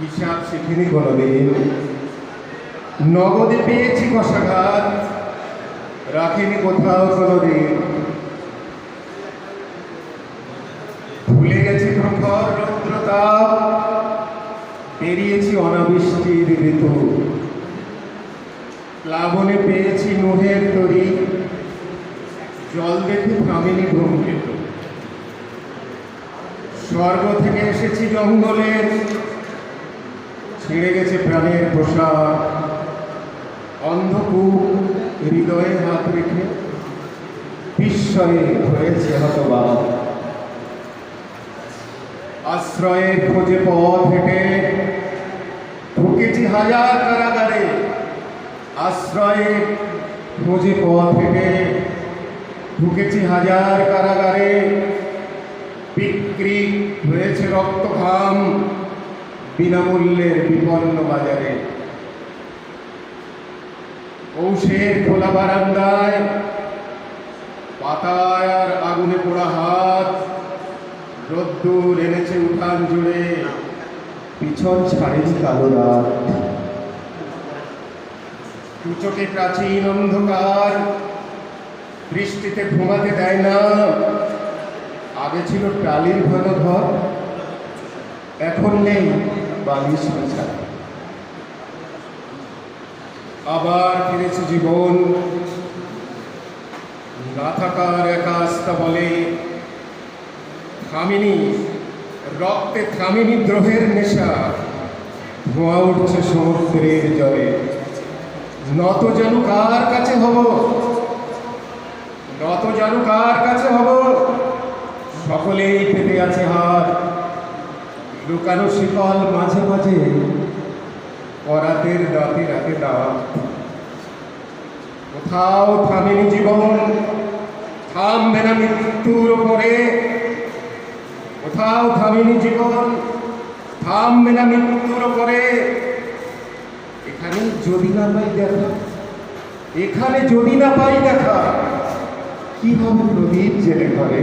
হিসাব শিখিনি কোনোদিন নগদে পেয়েছি কষাঘাত, রাখিনি কোথাও কোনোদিন ভুলে গেছি প্রখর রৌদ্রতাপ, পেরিয়েছি অনাবৃষ্টির ঋতু। প্লাবনে পেয়েছি নুহের তরি, জল দেখে থামেনি ধূমকেতু স্বর্গ থেকে এসেছি জঙ্গলের ছিঁড়ে গেছে প্রাণের পোশাক অন্ধকূপ হৃদয়ে হাত রেখে বিস্ময়ে হয়েছে হতবাক। আশ্রয়ের খোঁজে পথ হেঁটে ঢুকেছি হাজার কারাগারে। আশ্রয়ে খোঁজে পথ হেঁটে ঢুকেছি হাজার কারাগারে। বিক্রি হয়েছে রক্ত ঘাম বিনামূল্যের বিপন্ন বাজারে। কৌশের খোলা বারান্দায়, পাতায় আর আগুনে পোড়া হাত, রোদ্দুর এনেছে উঠান জুড়ে। পিছন ছাড়েনি কালো রাত। দুচোখে প্রাচীন অন্ধকার, বৃষ্টিতে ঘুমাতে দেয় না। আগে ছিল টালির ঘন ঘর, এখন নেই। বালিশ বিছা আবার ফিরেছে জীবন। না থাকার একা আস্থা বলে থামিনি, রক্তে থামিনি দ্রোহের নেশা। ধোঁয়া উঠছে সমুদ্রের জলে। নত যেন কার কাছে হব? নত যেন কার কাছে হব? লুকানো শিকল মাঝে মাঝে করাতের দাঁতে রাতে দাঁত কোথাও থামেনি জীবন, থামবে না মৃত্যুর ওপরে কোথাও থামেনি জীবন, থামবে না মৃত্যুর ওপরে এখানে যদি না পাই দেখা, এখানে যদি না পাই দেখা, কি হবে প্রদীপ জেলে ঘরে